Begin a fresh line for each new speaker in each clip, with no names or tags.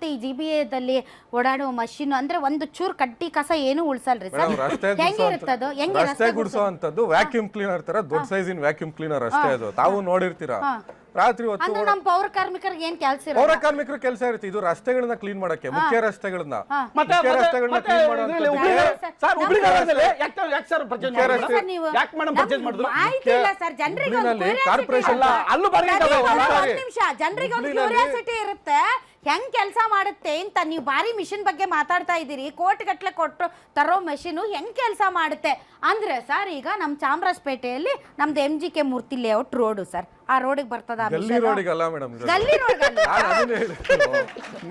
ಹೆಂಗಿರುತ್ತೆ ಈ G B ಎದಲ್ಲಿ ಓಡಾಡುವ ಮಷೀನ್ ಅಂದ್ರೆ ಒಂದು ಚೂರ್ ಕಟ್ಟಿ ಕಸ ಏನು ಉಳ್ಸಲ್ರಿ ಸರ್?
ಮೇಡಮ್ ರಸ್ತೆ
ಹೆಂಗಿರುತ್ತೆ ಅದು ಹೆಂಗೆ
ರಸ್ತೆ ಗುಡಿಸೋ ಅಂತದ್ದು ವ್ಯಾಕ್ಯೂಮ್ ಕ್ಲೀನರ್ ತರ ದೊಡ್ಡ ಸೈಜಿನ ವ್ಯಾಕ್ಯೂಮ್ ಕ್ಲೀನರ್ ಅಷ್ಟೇ ಅದು. ತಾವು ನೋಡಿರ್ತೀರಾ? ರಾತ್ರಿ ಹೊತ್ತು
ಅಂದ್ರೆ ನಮ್ಮ ಪೌರ ಕಾರ್ಮಿಕರಿಗೆ ಏನ್ ಕೆಲಸ
ಪೌರ ಕಾರ್ಮಿಕರ ಕೆಲಸ ಇರುತ್ತೆ. ಇದು ರಸ್ತೆಗಳನ್ನ ಕ್ಲೀನ್ ಮಾಡಕ್ಕೆ ಮುಖ್ಯ ರಸ್ತೆಗಳನ್ನ.
ಮತ್ತೆ
ಮುಖ್ಯ
ಮತ್ತೆ-
ರಸ್ತೆಗಳನ್ನ
ಮತ್ತೆ
ಕ್ಲೀನ್
ಇದ್ರಲ್ಲಿ
ಮಾಡೋದಕ್ಕೆ
ಹುಬ್ಳಿ- ಸರ್? ಹುಬ್ಳಿ ಧಾರವಾಡದಲ್ಲಿ ಯಾಕೆ ಯಾಕೆ ಸರ್ ಪರ್ಚೇಸ್
ಮುಖ್ಯ
ಮಾಡಿದ್ರು?
ರಸ್ತೆ-
ನೀವು
ಯಾಕೆ ಮೇಡಮ್ ಪರ್ಚೇಸ್ ಮಾಡಿದ್ರು?
ಮಾಹಿತಿ ಇಲ್ಲ ಸರ್. ಜನರಿಗೆ
ಹುಬ್ಳಿನಲ್ಲಿ ಕಾರ್ಪೊರೇಷನ್
ಅಲ್ಲ,
ಇರುತ್ತೆ.
ಅಲ್ಲೂ ಬಾರಿ
ಸರಿ,
ಇದಾವೆ,
ಒಂದು ನಿಮಿಷ. ಜನರಿಗೆ ಒಂದು
ಹುಬ್ಳಿನಲ್ಲಿ-
ಕ್ಯೂರಿಯಾಸಿಟಿ ಇರುತ್ತೆ. ಹೆಂಗ್ ಕೆಲಸ ಮಾಡುತ್ತೆ ಅಂತ ನೀವು ಬಾರಿ ಮಿಷಿನ್ ಬಗ್ಗೆ ಮಾತಾಡ್ತಾ ಇದ್ದೀರಿ. ಕೋಟ್ ಗಟ್ಲೆ ಕೊಟ್ಟು ತರೋ ಮೆಷಿನು ಹೆಂಗ್ ಕೆಲಸ ಮಾಡುತ್ತೆ? ಅಂದ್ರೆ ಸರ್ ಈಗ ನಮ್ಮ ಚಾಮರಾಜಪೇಟೆಯಲ್ಲಿ ನಮ್ದು M G K Murthy layout road sir. ಆ ರೋಡಿಗೆ ಬರ್ತದ
ಗಲ್ಲಿ ರೋಡಿಗಲ್ಲ ಮೇಡಮ್
ಗಲ್ಲಿ. Road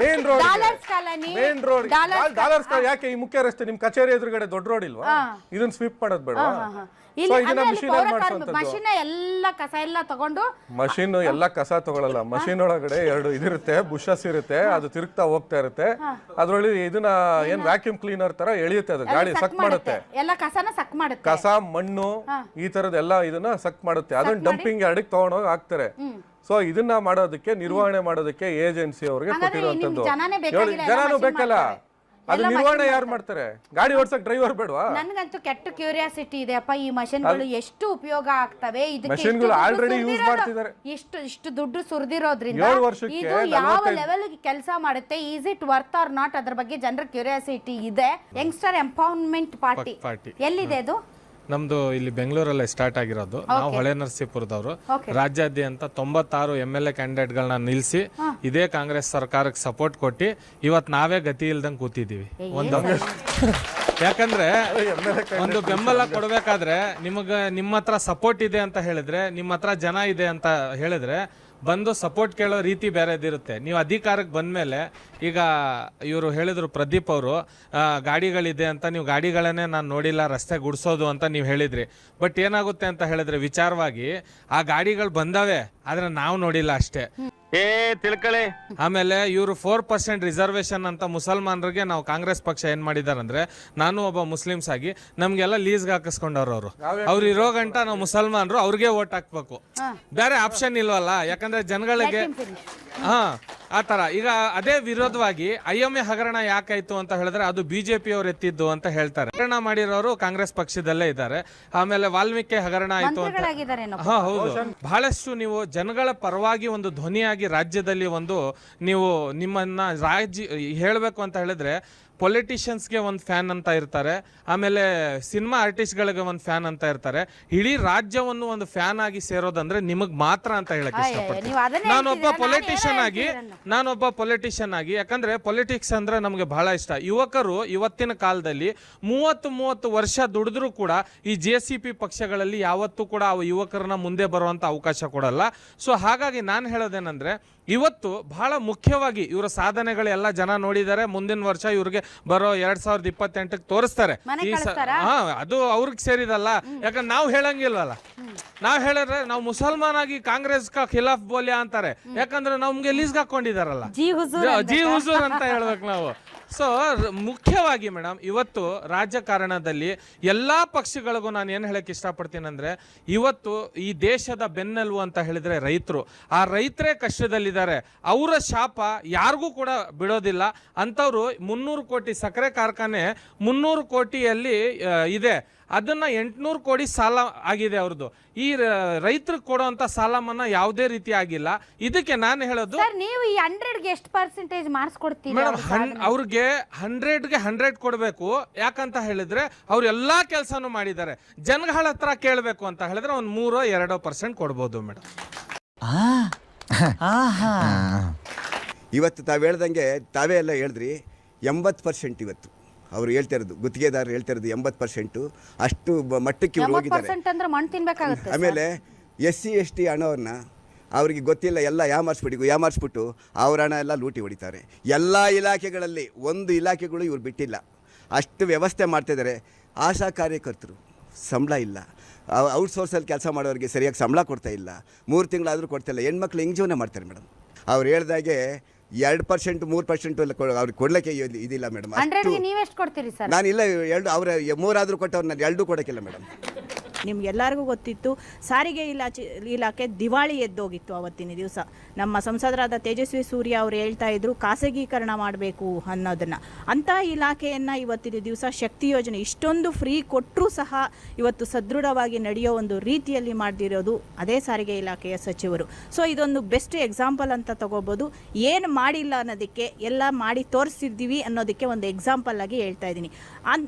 main road
dollars colony
main road
dollars
dollars ಯಾಕೆ ಈ ಮುಖ್ಯ ರಸ್ತೆ ನಿಮ್ ಕಚೇರಿ ಎದುರುಗಡೆ ದೊಡ್ಡ ರೋಡ್ ಇಲ್ವಾ? ಇದನ್ನ ಸ್ವೀಪ್ ಮಾಡೋದ್ ಬೇಡ ಮಿಷಿನ್
ಮಷಿನ್ ಎಲ್ಲ ಕಸ ಎಲ್ಲ ತಗೊಂಡು
ಮಷೀನ್ ಎಲ್ಲ ಕಸ ತಗೊಳಲ್ಲ. ಮಷೀನ್ ಒಳಗಡೆ ಎರಡು ಇದಿರುತ್ತೆ. ಬುಷಸ್ ಇರುತ್ತೆ ಅದು ತಿರುಗ್ತಾ ಹೋಗ್ತಾ ಇರುತ್ತೆ. ಅದ್ರೊಳಗೆ ಇದನ್ನ ಏನ್? ವ್ಯಾಕ್ಯೂಮ್ ಕ್ಲೀನರ್ ತರ ಎಳಿಯುತ್ತೆ ಅದು ಗಾಳಿ
ಸಕ್
ಮಾಡುತ್ತೆ.
ಎಲ್ಲ ಕಸನ ಸಕ್ ಮಾಡುತ್ತೆ.
ಕಸ ಮಣ್ಣು ಈ ತರದ ಎಲ್ಲ ಇದನ್ನ ಸಕ್ ಮಾಡುತ್ತೆ. ಅದನ್ನ ಡಂಪಿಂಗ್ ಯಾರ್ಡಿಗೆ ತಗೊಂಡೋಗಿ ಹಾಕ್ತಾರೆ. ಸೊ ಇದನ್ನ ಮಾಡೋದಕ್ಕೆ ನಿರ್ವಹಣೆ ಮಾಡೋದಕ್ಕೆ ಏಜೆನ್ಸಿ ಅವ್ರಿಗೆ ಕೊಟ್ಟಿರುವಂತದ್ದು
ಜನನೂ
ಬೇಕಲ್ಲ. ಅದು
ಎಲ್ಲ
ನಿರ್ವಹಣೆ
machine
ಯಾರು ಮಾಡ್ತಾರೆ. ಗಾಡಿ ಓಡ್ಸಕ್ ಡ್ರೈವರ್ ಬೇಡವಾ?
ನನ್ಗಂತೂ ಕೆಟ್ಟ ಕ್ಯೂರಿಯಾಸಿಟಿ ಇದೆ ಅಪ್ಪ ಈ ಮಷಿನ್ಗಳು ಎಷ್ಟು ಉಪಯೋಗ ಆಗ್ತವೆ? ಇದಕ್ಕೆ
Machine ಗಳು
ದುಡ್ಡು
already use
ಸುರ್ದಿರೋದು-
ಮಾಡ್ತಿದ್ದಾರೆ.
ಇಷ್ಟು ಇಷ್ಟು ದುಡ್ಡು ಸುರಿದಿರೋದ್ರಿಂದ
ಏಳು ವರ್ಷಕ್ಕೆ
ಇದು ಯಾವ
ನಲವತ್ತೈದು-
ಲೆವೆಲ್ ಕೆಲಸ ಮಾಡುತ್ತೆ? Is it worth or not ಅದ್ರ ಬಗ್ಗೆ ಜನರ ಕ್ಯೂರಿಯಾಸಿಟಿ ಇದೆ. Youngster empowerment party
party.
ಎಲ್ಲಿದೆ ಅದು?
ನಮ್ದು ಇಲ್ಲಿ ಬೆಂಗಳೂರಲ್ಲಿ ಸ್ಟಾರ್ಟ್ ಆಗಿರೋದು. ನಾವು ಹೊಳೆ ನರಸೀಪುರದವರು. ರಾಜ್ಯಾದ್ಯಂತ ತೊಂಬತ್ತಾರು ಎಂ ಎಲ್ ಎ ಕ್ಯಾಂಡಿಡೇಟ್ಗಳನ್ನ ನಿಲ್ಲಿಸಿ ಇದೇ ಕಾಂಗ್ರೆಸ್ ಸರ್ಕಾರಕ್ಕೆ ಸಪೋರ್ಟ್ ಕೊಟ್ಟು ಇವತ್ತು ನಾವೇ ಗತಿ ಇಲ್ದಂಗೆ ಕೂತಿದ್ದೀವಿ ಒಂದು ಯಾಕಂದ್ರೆ ಒಂದು ಬೆಂಬಲ ಕೊಡಬೇಕಾದ್ರೆ ನಿಮಗೆ ನಿಮ್ಮ ಹತ್ರ ಸಪೋರ್ಟ್ ಇದೆ ಅಂತ ಹೇಳಿದ್ರೆ ನಿಮ್ಮ ಹತ್ರ ಜನ ಇದೆ ಅಂತ ಹೇಳಿದ್ರೆ ಬಂದು ಸಪೋರ್ಟ್ ಕೇಳೋ ರೀತಿ ಬೇರೆದಿರುತ್ತೆ ನೀವು ಅಧಿಕಾರಕ್ಕೆ ಬಂದ ಮೇಲೆ ಈಗ ಇವರು ಹೇಳಿದ್ರು ಪ್ರದೀಪ್ ಅವರು ಗಾಡಿಗಳಿದೆ ಅಂತ ನೀವು ಗಾಡಿಗಳನ್ನೇ ನಾನು ನೋಡಿಲ್ಲ, ರಸ್ತೆ ಗುಡಿಸೋದು ಅಂತ ನೀವು ಹೇಳಿದ್ರಿ. ಬಟ್ ಏನಾಗುತ್ತೆ ಅಂತ ಹೇಳಿದ್ರೆ ವಿಚಾರವಾಗಿ ಆ ಗಾಡಿಗಳು ಬಂದವೆ, ಆದರೆ ನಾವು ನೋಡಿಲ್ಲ ಅಷ್ಟೇ.
ಏ ತಿಳ್ಕೊಳ್ಳಿ
ಆಮೇಲೆ ಇವರು ಫೋರ್ ಪರ್ಸೆಂಟ್ ರಿಸರ್ವೇಶನ್ ಅಂತ ಮುಸಲ್ಮಾನರಿಗೆ ನಾವು ಕಾಂಗ್ರೆಸ್ ಪಕ್ಷ ಏನ್ ಮಾಡಿದಾರಂದ್ರೆ ನಾನು ಒಬ್ಬ ಮುಸ್ಲಿಮ್ಸ್ ಆಗಿ ನಮ್ಗೆಲ್ಲ ಲೀಸ್ಗೆ ಹಾಕಿಸ್ಕೊಂಡವ್ರು ಅವರು. ಅವ್ರು ಇರೋ ಗಂಟ ನಾವು ಮುಸಲ್ಮಾನರು ಅವ್ರಿಗೆ ಓಟ್ ಹಾಕ್ಬೇಕು. ಬೇರೆ ಆಪ್ಷನ್ ಇಲ್ವಲ್ಲ? ಯಾಕಂದ್ರೆ ಜನಗಳಿಗೆ ಹಾ. ಆ ತರ. ಈಗ ಅದೇ ವಿರೋಧವಾಗಿ ಐ ಎಂ ಎ ಹಗರಣ ಯಾಕಾಯ್ತು ಅಂತ ಹೇಳಿದ್ರೆ ಅದು ಬಿಜೆಪಿ ಅವರು ಎತ್ತಿದ್ದು ಅಂತ ಹೇಳ್ತಾರೆ. ಹಗರಣ ಮಾಡಿರೋರು ಕಾಂಗ್ರೆಸ್ ಪಕ್ಷದಲ್ಲೇ ಇದ್ದಾರೆ. ಆಮೇಲೆ ವಾಲ್ಮೀಕಿ ಹಗರಣ ಆಯ್ತು ಅಂತ ಹಾ ಹೌದು. ಬಹಳಷ್ಟು ನೀವು ಜನಗಳ ಪರವಾಗಿ ಒಂದು ಧ್ವನಿಯಾಗಿ ರಾಜ್ಯದಲ್ಲಿ ಒಂದು ನೀವು ನಿಮ್ಮನ್ನ ರಾಜ್ಯ ಹೇಳಬೇಕು ಅಂತ ಹೇಳಿದ್ರೆ ಪೊಲಿಟಿಷಿಯನ್ಸ್ಗೆ ಒಂದು ಫ್ಯಾನ್ ಅಂತ ಇರ್ತಾರೆ, ಆಮೇಲೆ ಸಿನಿಮಾ ಆರ್ಟಿಸ್ಟ್ಗಳಿಗೆ ಒಂದು ಫ್ಯಾನ್ ಅಂತ ಇರ್ತಾರೆ ಇಡೀ ರಾಜ್ಯವನ್ನು ಒಂದು ಫ್ಯಾನ್ ಆಗಿ ಸೇರೋದಂದ್ರೆ ನಿಮಗೆ ಮಾತ್ರ ಅಂತ ಹೇಳಕ್ ಇಷ್ಟಪಡ್ತೀನಿ ನಾನೊಬ್ಬ ಪೊಲಿಟಿಷಿಯನ್ ಆಗಿ. ನಾನೊಬ್ಬ ಪೊಲಿಟಿಷಿಯನ್ ಆಗಿ ಯಾಕಂದ್ರೆ ಪೊಲಿಟಿಕ್ಸ್ ಅಂದ್ರೆ ನಮಗೆ ಬಹಳ ಇಷ್ಟ ಯುವಕರು ಇವತ್ತಿನ ಕಾಲದಲ್ಲಿ ಮೂವತ್ತು ಮೂವತ್ತು ವರ್ಷ ದುಡಿದ್ರೂ ಕೂಡ ಈ ಜೆ ಸಿ ಪಿ ಪಕ್ಷಗಳಲ್ಲಿ ಯಾವತ್ತೂ ಕೂಡ ಅವು ಯುವಕರನ್ನ ಮುಂದೆ ಬರುವಂತ ಅವಕಾಶ ಕೊಡಲ್ಲ ಸೊ ಹಾಗಾಗಿ ನಾನು ಹೇಳೋದೇನಂದ್ರೆ ಇವತ್ತು ಬಹಳ ಮುಖ್ಯವಾಗಿ ಇವರ ಸಾಧನೆಗಳೆಲ್ಲ ಜನ ನೋಡಿದ್ದಾರೆ. ಮುಂದಿನ ವರ್ಷ ಇವ್ರಿಗೆ ಬರೋ ಎರಡ್ ಸಾವಿರದ ಇಪ್ಪತ್ತೆಂಟಕ್ಕೆ ತೋರಿಸ್ತಾರೆ. ಈ ಸ- ಹಾ ಅದು ಅವ್ರಿಗೆ ಸೇರಿದಲ್ಲ. ಯಾಕಂದ್ರೆ ನಾವು ಹೇಳಂಗಿಲ್ವಲ್ಲ. ನಾವ್ ಹೇಳಿದ್ರೆ ನಾವು ಮುಸಲ್ಮಾನ್ ಆಗಿ ಕಾಂಗ್ರೆಸ್ ಕ ಖಿಲಾಫ್ ಬೋಲ್ಯಾ ಅಂತಾರೆ. ಯಾಕಂದ್ರೆ ನಮ್ಗೆ ಲೀಸ್ಗೆ ಹಾಕೊಂಡಿದಾರಲ್ಲ.
ಜಿ ಹುಜೂರ್
ಜಿ ಹುಜೂರ್ ಅಂತ ಹೇಳ್ಬೇಕು ನಾವು. ಸೊ ಮುಖ್ಯವಾಗಿ ಮೇಡಮ್, ಇವತ್ತು ರಾಜಕಾರಣದಲ್ಲಿ ಎಲ್ಲ ಪಕ್ಷಗಳಿಗೂ ನಾನು ಏನು ಹೇಳಕ್ಕೆ ಇಷ್ಟಪಡ್ತೀನಿ ಅಂದ್ರೆ ಇವತ್ತು ಈ ದೇಶದ ಬೆನ್ನೆಲುಬು ಅಂತ ಹೇಳಿದರೆ ರೈತರು. ಆ ರೈತರೇ ಕಷ್ಟದಲ್ಲಿದ್ದಾರೆ. ಅವರ ಶಾಪ ಯಾರಿಗೂ ಕೂಡ ಬಿಡೋದಿಲ್ಲ. ಅಂಥವ್ರು ಮುನ್ನೂರು ಕೋಟಿ ಸಕ್ಕರೆ ಕಾರ್ಖಾನೆ ಮುನ್ನೂರು ಕೋಟಿಯಲ್ಲಿ ಇದೆ. ಅದನ್ನ ಎಂಟುನೂರು ಕೋಟಿ ಸಾಲ ಆಗಿದೆ ಅವ್ರದ್ದು ಈ ರೈತರಿಗೆ ಕೊಡುವಂತ ಸಾಲ ಮನ್ನಾ ಯಾವುದೇ ರೀತಿ ಆಗಿಲ್ಲ. ಇದಕ್ಕೆ ನಾನು ಹೇಳೋದು
ಸರ್ ನೀವು ಈ ಹಂಡ್ರೆಡ್ಗೆ ಎಷ್ಟು ಪರ್ಸೆಂಟೇಜ್ ಮಾರ್ಕ್ಸ್ ಕೊಡ್ತೀವಿ
ಮೇಡಮ್? ಅವ್ರಿಗೆ ಹಂಡ್ರೆಡ್ಗೆ ಹಂಡ್ರೆಡ್ ಕೊಡಬೇಕು. ಯಾಕಂತ ಹೇಳಿದ್ರೆ ಅವ್ರು ಎಲ್ಲಾ ಕೆಲಸನೂ ಮಾಡಿದ್ದಾರೆ. ಜನಗಳ ಹತ್ರ ಕೇಳಬೇಕು ಅಂತ ಹೇಳಿದ್ರೆ ಒಂದು ಮೂರೋ ಎರಡೋ ಪರ್ಸೆಂಟ್ ಕೊಡ್ಬೋದು ಮೇಡಮ್
ಇವತ್ತು ತಾವು ಹೇಳ್ದಂಗೆ ತಾವೇ ಎಲ್ಲ ಹೇಳಿದ್ರಿ ಎಂಬತ್ತು ಪರ್ಸೆಂಟ್ ಇವತ್ತು. ಅವ್ರು ಹೇಳ್ತಾ ಇರೋದು ಗುತ್ತಿಗೆದಾರರು ಹೇಳ್ತಾ ಇರೋದು ಎಂಬತ್ತು ಪರ್ಸೆಂಟು. ಅಷ್ಟು ಬ- ಮಟ್ಟಕ್ಕೆ ಇವ್ರು ಹೋಗಿದ್ದಾರೆ.
ಪರ್ಸೆಂಟ್ ಅಂದ್ರೆ ಮಣ್ಣು ತಿನ್ಬೇಕಾಗುತ್ತೆ
ಆಮೇಲೆ ಎಸ್ ಸಿ ಎಸ್ ಟಿ ಹಣವನ್ನು ಅವರಿಗೆ ಗೊತ್ತಿಲ್ಲ ಎಲ್ಲ ಯಾಮಾರಿಸ್ಬಿಟ್ಟು ಯಾಮಾರಿಸ್ಬಿಟ್ಟು ಅವ್ರ ಹಣ ಎಲ್ಲ ಲೂಟಿ ಹೊಡಿತಾರೆ. ಎಲ್ಲ ಇಲಾಖೆಗಳಲ್ಲಿ ಒಂದು ಇಲಾಖೆಗಳು ಇವ್ರು ಬಿಟ್ಟಿಲ್ಲ. ಅಷ್ಟು ವ್ಯವಸ್ಥೆ ಮಾಡ್ತಿದ್ದಾರೆ ಆಶಾ ಕಾರ್ಯಕರ್ತರು ಸಂಬಳ ಇಲ್ಲ. ಔಟ್ಸೋರ್ಸಲ್ಲಿ ಕೆಲಸ ಮಾಡೋರಿಗೆ ಸರಿಯಾಗಿ ಸಂಬಳ ಕೊಡ್ತಾ ಇಲ್ಲ. ಮೂರು ತಿಂಗಳಾದರೂ ಕೊಡ್ತಾ ಇಲ್ಲ. ಹೆಣ್ಮಕ್ಳು ಹೆಂಗೆ ಜೀವನ ಮಾಡ್ತಾರೆ ಮೇಡಮ್? ಅವ್ರು ಹೇಳ್ದಾಗೆ ಎರಡು ಪರ್ಸೆಂಟ್ ಮೂರು ಪರ್ಸೆಂಟ್ ಅವ್ರಿಗೆ ಕೊಡ್ಲಿಕ್ಕೆ ಇದ್- ಇದಿಲ್ಲ ಮೇಡಮ್
ಹಂಡ್ರೆಡ್ಗೆ ನೀವೆಷ್ಟು ಕೊಡ್ತೀರಿ ಸರ್?
ನಾನು ಇಲ್ಲ ಎರಡು ಅವ್ರ ಮೂರಾದರೂ ಕೊಟ್ಟವ್ರು ನಾನು ಎರಡೂ ಕೊಡೋಕ್ಕಿಲ್ಲ ಮೇಡಮ್
ನಿಮ್ಗೆಲ್ಲರಿಗೂ ಗೊತ್ತಿತ್ತು. ಸಾರಿಗೆ ಇಲಾಖೆ ಇಲಾಖೆ ದಿವಾಳಿ ಎದ್ದೋಗಿತ್ತು ಅವತ್ತಿನ ದಿವಸ. ನಮ್ಮ ಸಂಸದರಾದ ತೇಜಸ್ವಿ ಸೂರ್ಯ ಅವರು ಹೇಳ್ತಾ ಇದ್ರು, ಖಾಸಗೀಕರಣ ಮಾಡಬೇಕು ಅನ್ನೋದನ್ನು. ಅಂಥ ಇಲಾಖೆಯನ್ನು ಇವತ್ತಿನ ದಿವಸ ಶಕ್ತಿ ಯೋಜನೆ ಇಷ್ಟೊಂದು ಫ್ರೀ ಕೊಟ್ಟರೂ ಸಹ ಇವತ್ತು ಸದೃಢವಾಗಿ ನಡೆಯೋ ಒಂದು ರೀತಿಯಲ್ಲಿ ಮಾಡದಿರೋದು ಅದೇ ಸಾರಿಗೆ ಇಲಾಖೆಯ ಸಚಿವರು. ಸೊ, ಇದೊಂದು ಬೆಸ್ಟ್ ಎಕ್ಸಾಂಪಲ್ ಅಂತ ತಗೋಬೋದು. ಏನು ಮಾಡಿಲ್ಲ ಅನ್ನೋದಕ್ಕೆ, ಎಲ್ಲ ಮಾಡಿ ತೋರಿಸಿದ್ದೀವಿ ಅನ್ನೋದಕ್ಕೆ ಒಂದು ಎಕ್ಸಾಂಪಲ್ ಆಗಿ ಹೇಳ್ತಾ ಇದ್ದೀನಿ.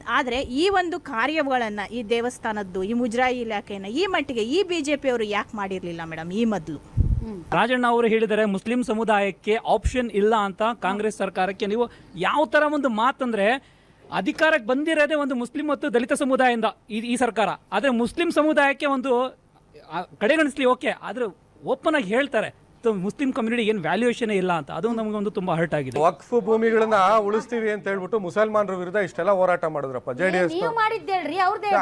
ಆದರೆ ಈ ಒಂದು ಕಾರ್ಯಗಳನ್ನು, ಈ ದೇವಸ್ಥಾನದ್ದು, ಈ ಮುಜರಾಯಿ ಇಲಾಖೆಯನ್ನು ಈ ಮಟ್ಟಿಗೆ ಈ ಬಿಜೆಪಿ ಅವರು ಪಿಯವರು ಯಾಕೆ ಮಾಡಿರಲಿಲ್ಲ ಮೇಡಮ್ ಈ ಮೊದಲು?
ರಾಜಣ್ಣ ಅವರು ಹೇಳಿದರೆ ಮುಸ್ಲಿಂ ಸಮುದಾಯಕ್ಕೆ ಆಪ್ಷನ್ ಇಲ್ಲ ಅಂತ ಕಾಂಗ್ರೆಸ್ ಸರ್ಕಾರಕ್ಕೆ ನೀವು ಯಾವ ತರ ಒಂದು ಮಾತಂದ್ರೆ ಅಧಿಕಾರಕ್ಕೆ ಬಂದಿರೋದೇ ಒಂದು ಮುಸ್ಲಿಂ ಮತ್ತು ದಲಿತ ಸಮುದಾಯದಿಂದ ಈ ಈ ಸರ್ಕಾರ. ಆದರೆ ಮುಸ್ಲಿಂ ಸಮುದಾಯಕ್ಕೆ ಒಂದು ಕಡೆಗಣಿಸ್ಲಿ ಓಕೆ, ಆದರೆ ಓಪನ್ ಆಗಿ ಹೇಳ್ತಾರೆ. ಮುಸ್ಲಿಂ ಕಮ್ಯುನಿಟಿ ಏನು ವ್ಯಾಲ್ಯೂಯೇಷನ್ ಇಲ್ಲ ಅಂತ ಅದು ನಮಗೊಂದು ತುಂಬಾ ಹರ್ಟ್ ಆಗಿದೆ.
ವಕ್ಫ್ ಭೂಮಿಗಳನ್ನ ಉಳಿಸ್ತೀವಿ ಅಂತ ಹೇಳ್ಬಿಟ್ಟು ಮುಸಲ್ಮಾನರ ವಿರುದ್ಧ ಇಷ್ಟೆಲ್ಲ ಹೋರಾಟ ಮಾಡಿದ್ರಪ್ಪ ಜೆ ಡಿ ಎಸ್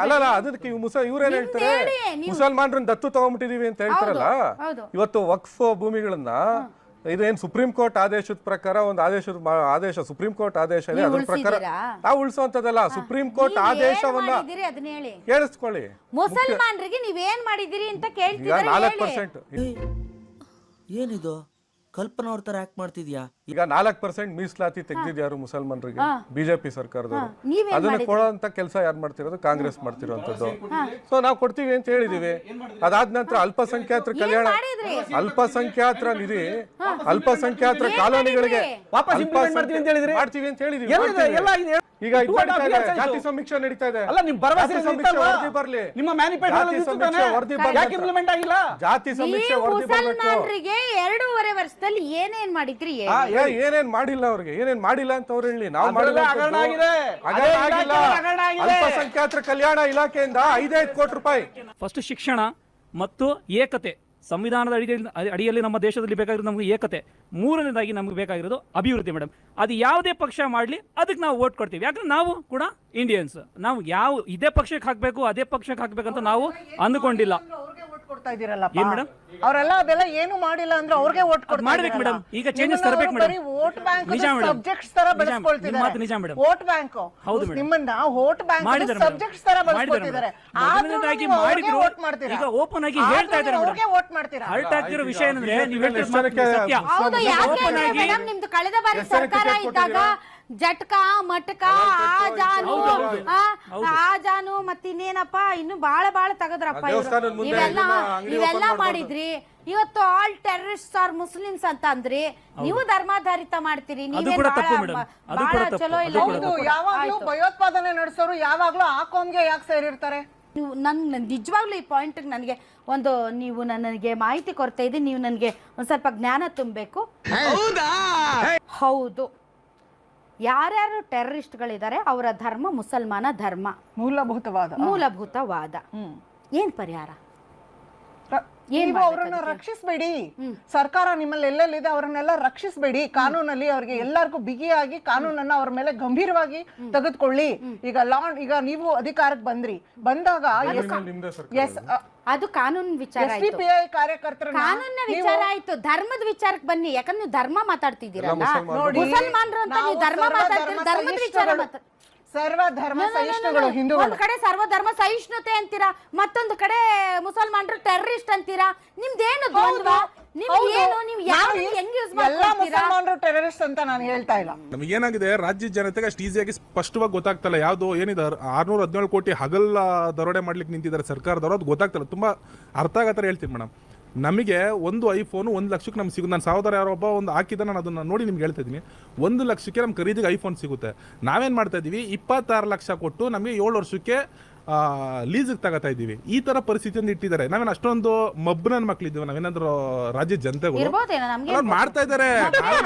ಅಲ್ಲ ಅದಕ್ಕೆ ಮುಸ ಇವ್ರೇನ್ ಹೇಳ್ತಾರೆ?
ಹೇಳಿ,
ಮುಸಲ್ಮಾನರನ್ನ ದತ್ತು ತಗೊಂಡ್ಬಿಟ್ಟಿದೀವಿ ಅಂತ ಹೇಳ್ತಾರಲ್ಲ?
ಹೌದು.
ಇವತ್ತು ವಕ್ಫ್ ಭೂಮಿಗಳನ್ನ ಇದೇನ್ ಸುಪ್ರೀಂ ಕೋರ್ಟ್ ಆದೇಶದ ಪ್ರಕಾರ ಒಂದು ಆದೇಶದ ಆದೇಶ ಸುಪ್ರೀಂ ಕೋರ್ಟ್ ಆದೇಶ ಇದೆ ಅದ್ರ ಪ್ರಕಾರ? ನಾವು ಉಳಿಸುವಂತದಲ್ಲ ಸುಪ್ರೀಂ ಕೋರ್ಟ್ ಆದೇಶವನ್ನ
ಮಾಡಿದ್ದೀರಿ ಅದನ್ನ ಹೇಳಿ.
ಕೇಳಿಸ್ಕೊಳ್ಳಿ.
ಮುಸಲ್ಮಾನರಿಗೆ ನೀವೇನ್ ಮಾಡಿದಿರಿ ಅಂತ ಕೇಳ್ತೀರಾ
ನಾಲ್ಕು ಪರ್ಸೆಂಟ್
ಏನಿದು? ಕಲ್ಪನಾ ಅವ್ರ ತರ ಆಕ್ಟ್ ಮಾಡ್ತಿದ್ಯಾ?
ಈಗ ನಾಲ್ಕು ಪರ್ಸೆಂಟ್ ಮೀಸಲಾತಿ ತೆಗ್ದಿದ್ಯಾರು ಮುಸಲ್ಮಾನರಿಗೆ? ಬಿಜೆಪಿ ಸರ್ಕಾರದವರು.
ನೀವೇನ್
ಅದನ್ನ ಕೊಡೋಂತ ಕೆಲಸ ಯಾರು ಮಾಡ್ತಿರೋದು? ಕಾಂಗ್ರೆಸ್ ಮಾಡ್ತಿರೋಂಥದ್ದು. ಸೊ ನಾವು ಕೊಡ್ತೀವಿ ಅಂತ ಹೇಳಿದೀವಿ. ಅದಾದ ನಂತರ ಅಲ್ಪಸಂಖ್ಯಾತರ ಕಲ್ಯಾಣ
ಮಾಡಿದ್ರಿ?
ಅಲ್ಪಸಂಖ್ಯಾತರ ನಿಧಿ ಅಲ್ಪಸಂಖ್ಯಾತರ ಕಾಲೋನಿಗಳಿಗೆ
ವಾಪಸ್ implement ಮಾಡ್ತೀವಿ ಅಂತ ಹೇಳಿದ್ರಿ?
ಮಾಡ್ತೀವಿ ಅಂತ ಹೇಳಿದೀವಿ? ಮಾಡ್ತೀವಿ.
ಇದೆ.
ಈಗ. ಜಾತಿ ಸಮೀಕ್ಷೆ ನಡೀತಾ ಇದೆ.
ಅಲ್ಲ ನಿಮ್ ಭರವಸೆ
ಸಮೀಕ್ಷೆ ವರದಿ ಬರ್ಲಿ.
ನಿಮ್ಮ ಯಾಕೆ
ಬರ್ಬೇಕು.
ಆಗಿಲ್ಲ?
ಜಾತಿ ಸಮೀಕ್ಷೆ ವರದಿ ಬರ್ಬೇಕು.
ಎರಡೂವರೆ ವರ್ಷದಲ್ಲಿ ಏನೇನ್ ಮಾಡಿದ್ರಿ
ಏ, ಏನೇನ್ ಮಾಡಿಲ್ಲ ಅವ್ರಿಗೆ? ಏನೇನ್ ಮಾಡಿಲ್ಲ ಅಂತ ಅವ್ರು ಹೇಳಿ. ನಾವು
ಮಾಡಿಲ್ಲ.
ಅಲ್ಪಸಂಖ್ಯಾತರ ಕಲ್ಯಾಣ ಇಲಾಖೆಯಿಂದ ಐದೈದು ಕೋಟಿ ರೂಪಾಯಿ.
ಫಸ್ಟ್ ಶಿಕ್ಷಣ ಮತ್ತು ಏಕತೆ. ಸಂವಿಧಾನದ ಅಡಿಯಲ್ಲಿ ಅಡಿಯಲ್ಲಿ ನಮ್ಮ ದೇಶದಲ್ಲಿ ಬೇಕಾಗಿರೋದು ನಮಗೆ ಏಕತೆ. ಮೂರನೇದಾಗಿ ನಮಗೆ ಬೇಕಾಗಿರೋದು ಅಭಿವೃದ್ಧಿ ಮೇಡಮ್ ಅದು ಯಾವುದೇ ಪಕ್ಷ ಮಾಡಲಿ ಅದಕ್ಕೆ ನಾವು ಓಟ್ ಕೊಡ್ತೀವಿ. ಯಾಕಂದ್ರೆ ನಾವು ಕೂಡ ಇಂಡಿಯನ್ಸ್ ನಾವು ಯಾವ ಇದೇ ಪಕ್ಷಕ್ಕೆ ಹಾಕಬೇಕು ಅದೇ ಪಕ್ಷಕ್ಕೆ ಹಾಕಬೇಕಂತ ನಾವು ಅಂದುಕೊಂಡಿಲ್ಲ.
ಕೊಡ್ತಾ ಇದೀರಲ್ಲಪ್ಪ
ಏನ್ ಮೇಡಮ್?
ಅವರೆಲ್ಲ ಅದೆಲ್ಲ ಏನು ಮಾಡಿಲ್ಲ ಅಂದ್ರೆ ಅವ್ರಿಗೆ ಓಟ್ ಕೊಡ್ತಾ
ಮಾಡ್ಬೇಕು
ಇದೀರಲ್ಲ.
ಮೇಡಮ್. ಈಗ changes
ನಿಮ್ಮನ್ನ
ತರ್ಬೇಕು
ಅವ್ರು
ಮೇಡಮ್.
ಬರೀ ವೋಟ್ ಬ್ಯಾಂಕ್
ನಿಜ ಮೇಡಮ್.
ಸಬ್ಜೆಕ್ಟ್ಸ್ ತರ
ನಿಜ- ನಿಮ್ಮ ಮಾತು ನಿಜ ಮೇಡಮ್.
ವೋಟ್ ಬ್ಯಾಂಕ್
ಹೌದು ಮೇಡಮ್.
ನಿಮ್ಮನ್ನ ವೋಟ್ ಬ್ಯಾಂಕ್
ಮಾಡಿದ್ದಾರೆ ಮೇಡಮ್.
ಸಬ್ಜೆಕ್ಟ್ಸ್ ತರ
ಮಾಡಿದ್ದಾರೆ
ಬಳಸ್ಕೊಳ್ತಿದ್ದಾರೆ
ಮೇಡಮ್. ಮೊದಲನೇದಾಗಿ ಮಾಡಿದ್ರು,
ವೋಟ್ ಮಾಡ್ತೀರಾ
ಈಗ open ಆಗಿ
ಆದ್ರೂ
ಹೇಳ್ತಾ ಇದ್ದಾರೆ
ನೀವು
ಮೇಡಮ್.
ಅವ್ರಿಗೆ ವೋಟ್ ಮಾಡ್ತೀರಾ
ಹರ್ಟ್ ಆಗ್ತಿರೋ ವಿಷಯ ಏನಂದ್ರೆ ನೀವು ಹೇಳ್ತಿರೋ
ಎಷ್ಟು
ಮಾತು ಸತ್ಯ
ಹೌದು ಯಾಕೆ
open
ಅಂದ್ರೆ
ಆಗಿ-
ಮೇಡಮ್ ನಿಮ್ದು ಕಳೆದ ಬಾರಿ ಸರ್ಕಾರ ಇದ್ದಾಗ ಜಟ್ಕ ಮಟ್ಕಾ ಆ ಜಾನು ಆ, ಆ ಜಾನು ಮತ್ ಇನ್ನೇನಪ್ಪ? ಇನ್ನು ಬಾಳ ಬಾಳ ತಗದ್ರಪ್ಪ
ಆ ದೇವಸ್ಥಾನದ ಮುಂದೆ
ಇವೆಲ್ಲ
ಇದನ್ನ ಅಂಗಡಿ
ಇವೆಲ್ಲ
open.
ಮಾಡಿದ್ರಿ. ಇವತ್ತು ಆಲ್ ಟೆರರಿಸ್ಟ್ ಆರ್ ಮುಸ್ಲಿಮ್ಸ್ ಅಂತ ಅಂದ್ರಿ ನೀವು ಧರ್ಮಾಧಾರಿತ ಮಾಡ್ತೀರಿ. ನೀವೇನ್
ಕೂಡ
ಬಾಳ-
ತಪ್ಪು ಮೇಡಮ್. ಅದು
ಬಾಳ
ಕೂಡ ತಪ್ಪು.
ಚಲೋ ಇಲ್ಲ.
ಅದು ಕೂಡ
ಹೌದು ಯಾವಾಗ್ಲೂ ಭಯೋತ್ಪಾದನೆ ನಡೆಸೋರು ಯಾವಾಗ್ಲೂ ಆ ಕೋಮ್ಗೆ ಯಾಕೆ ಸೇರಿರ್ತಾರೆ?
ನೀವು ನನ್ ನಿಜವಾಗ್ಲೂ ಈ ಪಾಯಿಂಟ್ ನನಗೆ ಒಂದು ನೀವು ನನಗೆ ಮಾಹಿತಿ ಕೊಡ್ತಾ ಇದೆ ನೀವು ನನಗೆ ಒಂದು ಸ್ವಲ್ಪ ಜ್ಞಾನ ತುಂಬಬೇಕು. ಹೌದು. ಯಾರ್ಯಾರು ಟೆರರಿಸ್ಟ್ಗಳಿದ್ದಾರೆ ಅವರ ಧರ್ಮ ಮುಸಲ್ಮಾನ ಧರ್ಮ.
ಮೂಲಭೂತವಾದ.
ಮೂಲಭೂತವಾದ. ಏನ್ ಪರಿಹಾರ?
ನೀವು ಅವರನ್ನ? ರಕ್ಷಿಸಬೇಡಿ. ಸರ್ಕಾರ ನಿಮ್ಮಲ್ಲಿ ಎಲ್ಲೆಲ್ಲಿದೆ ಅವರನ್ನೆಲ್ಲ ರಕ್ಷಿಸಬೇಡಿ. ಕಾನೂನಲ್ಲಿ ಅವರಿಗೆ ಎಲ್ಲರಿಗೂ ಬಿಗಿಯಾಗಿ ಕಾನೂನನ್ನ ಅವ್ರ ಮೇಲೆ ಗಂಭೀರವಾಗಿ ತೆಗೆದುಕೊಳ್ಳಿ. ಈಗ ಲಾ ಈಗ ನೀವು ಅಧಿಕಾರಕ್ಕೆ ಬಂದ್ರಿ. ಬಂದಾಗ ಎಸ್
ಅದು ಕಾನೂನು ವಿಚಾರ
ಕಾನೂನ
ಆಯ್ತು.
ಕಾರ್ಯಕರ್ತರನ್ನ
ಕಾನೂನಿನ
ನೀವು-
ವಿಚಾರ ಆಯ್ತು. ಧರ್ಮದ ವಿಚಾರಕ್ಕೆ ಬನ್ನಿ. ಯಾಕಂದ್ರೆ ನೀವು ಧರ್ಮ ಮಾತಾಡ್ತಿದ್ದೀರಲ್ಲ?
ಮುಸಲ್ಮಾನರು.
ನೋಡಿ,
ಮುಸಲ್ಮಾನರು ಅಂತ ನೀವು ಧರ್ಮ
ಸರ್ವ
ಮಾತಾಡ್ತೀರಿ. ಧರ್ಮದ ವಿಚಾರ
ಸಹಿಷ್ಣುಗಳು.
ಮಾತಾಡ್
ಸರ್ವ ಧರ್ಮ
No, no, no, no,
ಸಹಿಷ್ಣುಗಳು. ಹಿಂದೂಗಳು.
ಒಂದ್ ಕಡೆ ಸರ್ವಧರ್ಮ ಸಹಿಷ್ಣುತೆ ಅಂತೀರಾ ಮತ್ತೊಂದು ಕಡೆ ಮುಸಲ್ಮಾನರು ಟೆರರಿಸ್ಟ್ ಅಂತೀರಾ ನಿಮ್ದೇನು ದ್ವಂದ್ವ? ನಿಮ್ಗೆ ಏನು ನೀವು
ನಾವು
ಯಾರು ಹೆಂಗ್ ಯೂಸ್
ಎಲ್ಲ
ಮಾಡ್ತೀರಾ
ಮುಸಲ್ಮಾನರು ಟೆರರಿಸ್ಟ್ ಅಂತ ನಾನು ಹೇಳ್ತಾ ಇಲ್ಲ.
ನಮಗೇನಾಗಿದೆ ರಾಜ್ಯ ಜನತೆಗೆ ಅಷ್ಟು ಈಸಿಯಾಗಿ ಸ್ಪಷ್ಟವಾಗಿ ಗೊತ್ತಾಗ್ತಲ್ಲ ಯಾವುದು ಏನಿದೆ ಆರ್ನೂರ ಹದಿನೇಳು ಕೋಟಿ ಹಗಲ್ ದರೋಡೆ ಮಾಡ್ಲಿಕ್ಕೆ ನಿಂತಿದ್ದಾರೆ ಸರ್ಕಾರದವರು ಅದು ಗೊತ್ತಾಗ್ತಲ್ಲ ತುಂಬಾ ಅರ್ಥ ಆಗತ್ತಾರೆ ಹೇಳ್ತೀನಿ ಮೇಡಮ್ ನಮಗೆ ಒಂದು ಐಫೋನು ಒಂದು ಲಕ್ಷಕ್ಕೆ ನಮ್ಗೆ ಸಿಗುತ್ತೆ. ನನ್ನ ಸಹೋದರ ಒಬ್ಬ ಒಂದು ಹಾಕಿದ ನಾನು ಅದನ್ನು ನೋಡಿ ನಿಮ್ಗೆ ಹೇಳ್ತಾ ಇದ್ದೀನಿ. ಒಂದು ಲಕ್ಷಕ್ಕೆ ನಮ್ಮ ಖರೀದಿಗೆ ಐಫೋನ್ ಸಿಗುತ್ತೆ. ನಾವೇನು ಮಾಡ್ತಾ ಇದ್ದೀವಿ? ಇಪ್ಪತ್ತಾರು ಲಕ್ಷ ಕೊಟ್ಟು ನಮಗೆ ಏಳು ವರ್ಷಕ್ಕೆ ಲೀಸಿಗೆ ತಗೋತಾ ಇದ್ದೀವಿ. ಈ ತರ ಪರಿಸ್ಥಿತಿಯನ್ನು ಇಟ್ಟಿದ್ದಾರೆ. ನಾವೇನು ಅಷ್ಟೊಂದು ಮಬ್ಬನ ಮಕ್ಳಿದ್ದೀವಿ ನಾವೇನಾದ್ರೂ ರಾಜ್ಯ ಜನತೆಗಳು? ಮಾಡ್ತಾ ಇದ್ದಾರೆ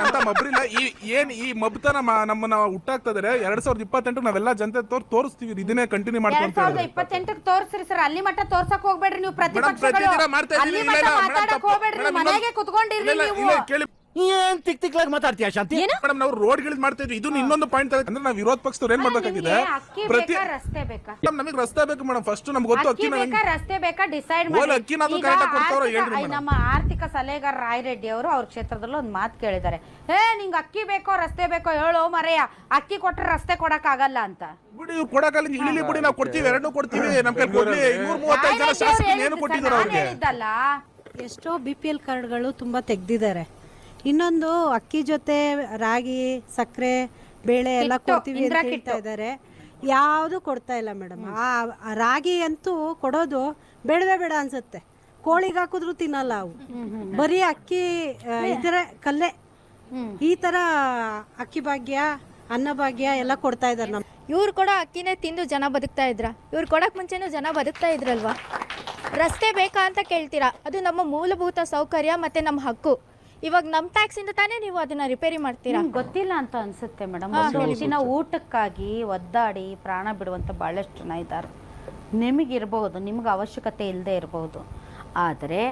ಅಂತ ಮಬ್ರಿಲ್ಲ. ಈ ಏನ್ ಈ ಮಬ್ತನ ನಮ್ಮನ್ನ ಹುಟ್ಟಾಕ್ತಾ ಇದಾರೆ. ಎರಡ್ ಸಾವಿರದ ಇಪ್ಪತ್ತೆಂಟು ನಾವೆಲ್ಲ ಜನತೆ ತೋರ್ ತೋರಿಸ್ತೀವಿ. ಇದನ್ನೇ ಕಂಟಿನ್ಯೂ
ಮಾಡ್ಕೊಂಡು ಇಪ್ಪತ್ತೆಂಟಕ್ಕೆ ತೋರ್ಸ್ರಿ ಸರ್. ಅಲ್ಲಿ ಮಟ್ಟ ತೋರ್ಸಕ್ ಹೋಗ್ಬೇಡ್ರಿ ನೀವು
ಮೇಡಮ್
ಹೋಗ್ಬೇಡ್ರಿ. ಮನೆಗೆ
ಕುತ್ಕೊಂಡಿರ್ಲಿ
ನೀವು.
ಏನ್ ತಿಕ್ ತಿಕ್ಲಾಗಿ ಮಾತಾಡ್ತೀಯ ಶಾಂತಿ?
ಮೇಡಮ್ ನಾವು ರೋಡ್ಗಳಿದ್ ಮಾಡ್ತಾ ಇದ್ವಿ. ಇದು ಇನ್ನೊಂದು ಪಾಯಿಂಟ್ ಅಂದ್ರೆ ನಾವು ವಿರೋಧ ಪಕ್ಷದವ್ರು ಏನ್ ಮಾಡ್ಬೇಕಾಗಿದೆ?
ನಿಮ್ಗೆ ಅಕ್ಕಿ
ಪ್ರತಿ
ಬೇಕಾ ರಸ್ತೆ ಬೇಕಾ?
ಮೇಡಮ್ ನಮಗೆ ರಸ್ತೆ ಬೇಕು ಮೇಡಮ್ ಫಸ್ಟ್ ನಮ್ಗೆ ಗೊತ್ತು
ಅಕ್ಕಿ
ಅಕ್ಕಿ
ಬೇಕಾ ರಸ್ತೆ ಬೇಕಾ? ಡಿಸೈಡ್
ಓಲ್
ಮಾಡಿ
ಅಕ್ಕಿನಾದ್ರೂ
ಈಗ
correct ಆಗಿ ಕೊಡ್ತಾರೋ
ಆರ್ಥಿಕ-
ಹೇಳ್ರಿ madam.
ನಮ್ಮ ಆರ್ಥಿಕ ಸಲಹೆಗಾರ ರಾಯರೆಡ್ಡಿ ಅವರು ಅವ್ರ ಕ್ಷೇತ್ರದಲ್ಲಿ ಒಂದು ಮಾತು ಕೇಳಿದ್ದಾರೆ. ಹೇ ನಿಂಗೆ ಅಕ್ಕಿ ಬೇಕೋ ರಸ್ತೆ ಬೇಕೋ ಹೇಳೋ ಮರೆಯ. ಅಕ್ಕಿ ಕೊಟ್ರೆ ರಸ್ತೆ ಕೊಡಕ್ಕಾಗಲ್ಲ ಅಂತ.
ಬಿಡಿ ಇವ್ರು ಕೊಡಕಾಲ ಇಳಿಲಿ ಬಿಡಿ ನಾವು ಕೊಡ್ತೀವಿ. ಎರಡೂ ಕೊಡ್ತೀವಿ. ನಮ್ ಕೈ ಕೊಡ್ಲಿ. ಇನ್ನೂರ ಮೂವತ್ತೈದು ಜನ
ರಾಯರೆಡ್ಡಿ ಅವ್ರು
ಶಾಸಕರು ಏನು
ಹೇಳಿದ್ದು
ಕೊಟ್ಟಿದ್ದಾರೆ
ನಾನು
ಅವ್ರಿಗೆ
ಹೇಳಿದ್ದಲ್ಲ.
ಎಷ್ಟೋ ಬಿ ಪಿ ಎಲ್ ಕಾರ್ಡ್ಗಳು ತುಂಬಾ ತೆಗ್ದಿದ್ದಾರೆ. ಇನ್ನೊಂದು ಅಕ್ಕಿ ಜೊತೆ ರಾಗಿ ಸಕ್ಕರೆ ಬೇಳೆ ಎಲ್ಲ
ಕಿಟ್ಟು,
ಕೊಡ್ತೀವಿ ಅಂತ
ಇಂದಿರಾ
ಹೇಳ್ತಾ
ಕಿಟ್ಟು.
ಇದ್ದಾರೆ ಯಾವುದು ಕೊಡ್ತಾ ಇಲ್ಲ ಮೇಡಮ್. ಆ ಆ ರಾಗಿ ಅಂತೂ ಕೊಡೋದು ಬೇಡವೇ ಬೇಡ ಅನ್ಸುತ್ತೆ. ಕೋಳಿಗೆ ಹಾಕಿದ್ರು ತಿನ್ನಲ್ಲ ಅವು. ಬರೀ ಅಕ್ಕಿ ಆ, ಇದ್ರೆ ಕಲ್ಲೆ. ಈ ತರ ಅಕ್ಕಿ ಭಾಗ್ಯ ಅನ್ನ ಭಾಗ್ಯ ಎಲ್ಲ ಕೊಡ್ತಾ ಇದ್ದಾರೆ ನಮ್
ಇವ್ರು ಕೊಡೋ ಅಕ್ಕಿನೇ ತಿಂದು ಜನ ಬದುಕ್ತಾ ಇದ್ರ? ಇವ್ರು ಕೊಡಕ್ ಮುಂಚೆನೂ ಜನ ಬದುಕ್ತಾ ಇದ್ರಲ್ವಾ? ರಸ್ತೆ ಬೇಕಾ ಅಂತ ಕೇಳ್ತೀರಾ? ಅದು ನಮ್ಮ ಮೂಲಭೂತ ಸೌಕರ್ಯ ಮತ್ತೆ ನಮ್ಮ ಹಕ್ಕು. ಇವಾಗ ನಮ್ಮ ಟ್ಯಾಕ್ಸ್ ಇಂದ ತಾನೇ ನೀವು ಅದನ್ನ ರಿಪೇರಿ ಮಾಡ್ತೀರಾ?
ನಿಮ್ಗೆ ಗೊತ್ತಿಲ್ಲ ಅಂತ ಅನ್ಸುತ್ತೆ ಮೇಡಮ್ ಹೆಚ್ಚಿನ ಊಟಕ್ಕಾಗಿ ಒದ್ದಾಡಿ ಪ್ರಾಣ ಬಿಡುವಂತ ಬಹಳಷ್ಟು ಜನ ಇದ್ದಾರೆ. ನಿಮಗಿರ್ಬಹುದು ನಿಮ್ಗೆ ಅವಶ್ಯಕತೆ ಇಲ್ಲದೆ ಇರಬಹುದು ಆದರೆ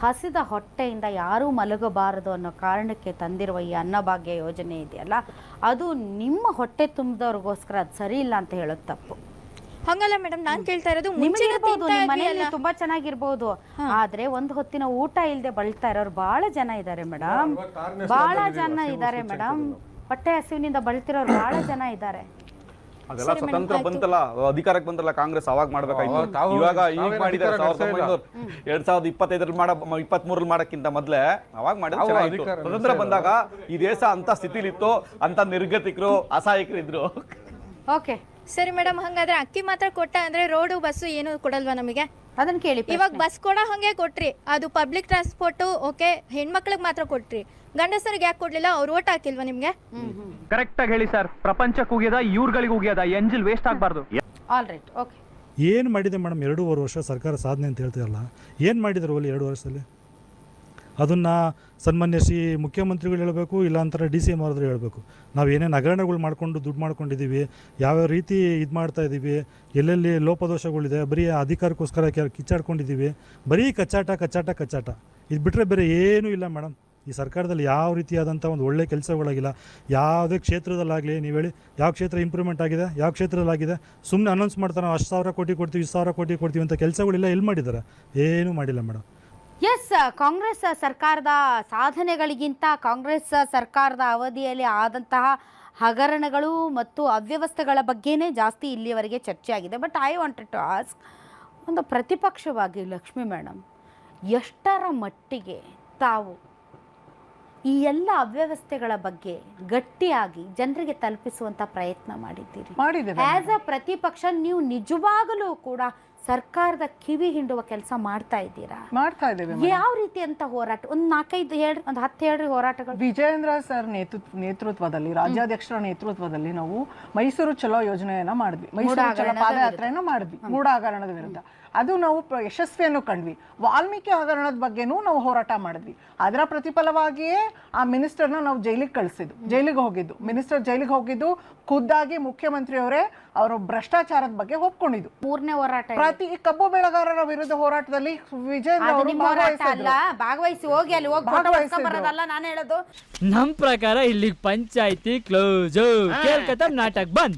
ಹಸಿದ ಹೊಟ್ಟೆಯಿಂದ ಯಾರೂ ಮಲಗಬಾರದು ಅನ್ನೋ ಕಾರಣಕ್ಕೆ ತಂದಿರುವ ಈ ಅನ್ನಭಾಗ್ಯ ಯೋಜನೆ ಇದೆಯಲ್ಲ ಅದು ನಿಮ್ಮ ಹೊಟ್ಟೆ ತುಂಬಿದವ್ರಿಗೋಸ್ಕರ ಅದು ಸರಿ ಇಲ್ಲ ಅಂತ ಹೇಳೋದು ತಪ್ಪು.
ಹಂಗಲ್ಲ ಮೇಡಮ್ ನಾನ್ ಕೇಳ್ತಾ ಇರೋದು ಮುಂಚೆನೇ ತಿಂತಾ
ನಿಮ್ಮ
ಇದ್ವಿ
ಮನೆಯಲ್ಲಿ. ತುಂಬಾ ಚೆನ್ನಾಗಿರ್ಬೋದು. ಆದ್ರೆ ಒಂದ್ ಹೊತ್ತಿನ ಊಟ ಇಲ್ದೆ ಬಳ್ತಾ ಇರೋರು ಬಹಳ ಜನ ಇದ್ದಾರೆ ಮೇಡಮ್. ಬಹಳ ಜನ ಇದ್ದಾರೆ ಮೇಡಮ್. ಹೊಟ್ಟೆ ಹಸಿವಿನಿಂದ ಬಳ್ತಿರೋರು ಬಹಳ ಜನ ಇದ್ದಾರೆ
ಅದೆಲ್ಲ ಸ್ವತಂತ್ರ ಬಂತಲ್ಲ ಅಧಿಕಾರಕ್ಕೆ ಬಂತಲ್ಲ ಕಾಂಗ್ರೆಸ್ ಅವಾಗ
ಅವಾಗ
ಮಾಡ್ಬೇಕಾಯ್ತು
ತಾವು-
ಇವಾಗ ಈಗ
ತಾವೇನು
ಮಾಡಿದ್ದಾರೆ ಸಾವಿರದ ಒಂಬೈನೂರ ಎರಡ್ ಸಾವಿರದ ಇಪ್ಪತ್ತೈದರಲ್ಲಿ ಮಾಡ ಇಪ್ಪತ್ತ್ ಮೂರಲ್ಲಿ ಮಾಡಕ್ಕಿಂತ ಮೊದ್ಲೇ ಅವಾಗ ಮಾಡಿದ್ರೆ
ತಾವು
ಚೆನ್ನಾಗಿತ್ತು.
ಅಧಿಕಾರ
ಸ್ವತಂತ್ರ ಬಂದಾಗ ಈ ದೇಶ ಅಂತ ಸ್ಥಿತಿಲಿತ್ತು ಅಂತ ನಿರ್ಗತಿಕರು ಅಸಹಾಯಕರು ಇದ್ರು
ಓಕೆ.
ಸರಿ ಮೇಡಮ್ ಹಂಗಾದ್ರೆ ಅಕ್ಕಿ ಮಾತ್ರ ಕೊಟ್ಟ ಅಂದ್ರೆ ರೋಡು ಬಸ್ಸು ಏನು ಕೊಡಲ್ವಾ ನಮಗೆ?
ಅದನ್ನ ಕೇಳಿ
ಇವಾಗ ಬಸ್ ಕೊಡೋ ಹಂಗೆ ಕೊಟ್ರಿ. ಅದು ಪಬ್ಲಿಕ್ ಟ್ರಾನ್ಸ್ಪೋರ್ಟ್ ಓಕೆ ಹೆಣ್ಮಕ್ಳಿಗೆ ಮಾತ್ರ ಕೊಟ್ರಿ. ಗಂಡಸರಿಗೆ ಯಾಕೆ ಕೊಡ್ಲಿಲ್ಲ? ಅವ್ರು ಓಟ್ ಹಾಕಿಲ್ವಾ ನಿಮ್ಗೆ?
ಕರೆಕ್ಟ್ ಆಗಿ ಹೇಳಿ ಸರ್ ಪ್ರಪಂಚಕ್ಕೆ ಹೋಗ್ಯದ ಇವ್ರಗಳಿಗೆ ಹೋಗ್ಯದ ಎಂಜಿಲ್ ವೇಸ್ಟ್ ಆಗಬಾರ್ದು.
ಆಲ್ ರೈಟ್ ಓಕೆ
ಏನು ಮಾಡಿದೆ ಮೇಡಮ್ ಎರಡೂವರೆ ವರ್ಷ ಸರ್ಕಾರ ಸಾಧನೆ ಅಂತ ಹೇಳ್ತಿರಲ್ಲ? ಏನು ಮಾಡಿದ್ರು ಅಲ್ಲಿ ಎರಡು ವರ್ಷದಲ್ಲಿ? ಅದನ್ನು ಸನ್ಮಾನ್ಯ ಶ್ರೀ ಮುಖ್ಯಮಂತ್ರಿಗಳು ಹೇಳಬೇಕು, ಇಲ್ಲಾಂತರ ಡಿ ಸಿ ಎಂ ಅವ್ರದ್ರು ಹೇಳಬೇಕು. ನಾವು ಏನೇನು ಹಗರಣಗಳು ಮಾಡಿಕೊಂಡು ದುಡ್ಡು ಮಾಡ್ಕೊಂಡಿದ್ದೀವಿ ಯಾವ್ಯಾವ ರೀತಿ ಇದು ಮಾಡ್ತಾ ಇದ್ದೀವಿ ಎಲ್ಲೆಲ್ಲಿ ಲೋಪದೋಷಗಳಿದೆ, ಬರೀ ಅಧಿಕಾರಕ್ಕೋಸ್ಕರ ಕಿಚ್ಚಾಡ್ಕೊಂಡಿದ್ದೀವಿ ಬರೀ ಕಚ್ಚಾಟ ಕಚ್ಚಾಟ ಕಚ್ಚಾಟ. ಇದು ಬಿಟ್ಟರೆ ಬೇರೆ ಏನೂ ಇಲ್ಲ ಮೇಡಮ್. ಈ ಸರ್ಕಾರದಲ್ಲಿ ಯಾವ ರೀತಿಯಾದಂಥ ಒಂದು ಒಳ್ಳೆ ಕೆಲಸಗಳಾಗಿಲ್ಲ. ಯಾವುದೇ ಕ್ಷೇತ್ರದಲ್ಲಾಗಲಿ ನೀವು ಹೇಳಿ, ಯಾವ ಕ್ಷೇತ್ರ ಇಂಪ್ರೂವ್ಮೆಂಟ್ ಆಗಿದೆ, ಯಾವ ಕ್ಷೇತ್ರದಲ್ಲಾಗಿದೆ ಸುಮ್ಮನೆ ಅನೌನ್ಸ್ ಮಾಡ್ತಾರೆ ನಾವು ಅಷ್ಟು ಸಾವಿರ ಕೋಟಿ ಕೊಡ್ತೀವಿ, ಇಷ್ಟು ಸಾವಿರ ಕೋಟಿ ಕೊಡ್ತೀವಿ ಅಂತ ಕೆಲಸಗಳೆಲ್ಲ ಎಲ್ಲಿ ಮಾಡಿದ್ದಾರೆ ಏನೂ ಮಾಡಿಲ್ಲ ಮೇಡಮ್.
ಎಸ್ ಕಾಂಗ್ರೆಸ್ ಸರ್ಕಾರದ ಸಾಧನೆಗಳಿಗಿಂತ ಕಾಂಗ್ರೆಸ್ ಸರ್ಕಾರದ ಅವಧಿಯಲ್ಲಿ ಆದಂತಹ ಹಗರಣಗಳು ಮತ್ತು ಅವ್ಯವಸ್ಥೆಗಳ ಬಗ್ಗೆನೇ ಜಾಸ್ತಿ ಇಲ್ಲಿಯವರೆಗೆ ಚರ್ಚೆ ಆಗಿದೆ but I wanted to ask ಒಂದು ಪ್ರತಿಪಕ್ಷವಾಗಿ ಲಕ್ಷ್ಮಿ ಮೇಡಮ್ ಎಷ್ಟರ ಮಟ್ಟಿಗೆ ತಾವು ಈ ಎಲ್ಲ ಅವ್ಯವಸ್ಥೆಗಳ ಬಗ್ಗೆ ಗಟ್ಟಿಯಾಗಿ ಜನರಿಗೆ ತಲುಪಿಸುವಂತ ಪ್ರಯತ್ನ ಮಾಡಿದ್ದೀರಿ? ಆಸ್ ಅ ಪ್ರತಿಪಕ್ಷ ನೀವು ನಿಜವಾಗಲೂ ಕೂಡ ಸರ್ಕಾರದ ಕಿವಿ ಹಿಂಡುವ ಕೆಲಸ ಮಾಡ್ತಾ ಇದ್ದೀರಾ?
ಮಾಡ್ತಾ ಇದ್ದೇವೆ
ಯಾವ ರೀತಿ ಅಂತ ಹೋರಾಟ? ಒಂದು ನಾಲ್ಕೈದು ಹೇಳಿ ಒಂದು ಹತ್ತು ಹೇಳ್ರಿ ಹೋರಾಟಗಳು.
ವಿಜಯೇಂದ್ರ ಸರ್ ನೇತೃತ್ವ ನೇತೃತ್ವದಲ್ಲಿ ರಾಜ್ಯಾಧ್ಯಕ್ಷರ ನೇತೃತ್ವದಲ್ಲಿ ನಾವು ಮೈಸೂರು ಚಲೋ ಯೋಜನೆಯನ್ನ ಮಾಡಿದ್ವಿ. ಮೈಸೂರು ಚಲೋ ಪಾದಯಾತ್ರೆಯನ್ನು ಮಾಡಿದ್ವಿ. ಮೂಡಾಗರಣದ ವಿರುದ್ಧ. ಅದು ನಾವು ಪ್ರ- ಯಶಸ್ವಿಯನ್ನು ಕಂಡ್ವಿ. ವಾಲ್ಮೀಕಿ ಹಗರಣದ ಬಗ್ಗೆನೂ ನಾವು ಹೋರಾಟ ಮಾಡಿದ್ವಿ. ಅದರ ಪ್ರತಿಫಲವಾಗಿಯೇ ಆ ಮಿನಿಸ್ಟರ್ನ ನಾವು ಜೈಲಿಗೆ ಕಳಿಸಿದ್ದು ಜೈಲಿಗೆ ಹೋಗಿದ್ದು. ಮಿನಿಸ್ಟರ್ ಜೈಲಿಗೆ ಹೋಗಿದ್ದು ಖುದ್ದಾಗಿ ಮುಖ್ಯಮಂತ್ರಿಯವರೇ ಅವರು ಭ್ರಷ್ಟಾಚಾರದ ಬಗ್ಗೆ ಒಪ್ಕೊಂಡಿದ್ದು.
ಮೂರನೇ ಹೋರಾಟ
ಪ್ರತಿ ಈ ಕಬ್ಬು ಬೆಳೆಗಾರರ ವಿರುದ್ಧ ಹೋರಾಟದಲ್ಲಿ ವಿಜಯ
ಭಾಗವಹಿಸಿ ಹೋಗಿ ಅಲ್ಲಿ ಹೋಗಿ ಬರೋದಲ್ಲ ನಾನು ಹೇಳೋದು.
ನಮ್ ಪ್ರಕಾರ ಇಲ್ಲಿ ಪಂಚಾಯತಿ ಕ್ಲೋಸ್ ಕೇಳ್ಕತ್ತ ನಾಟಕ ಬಂದ್.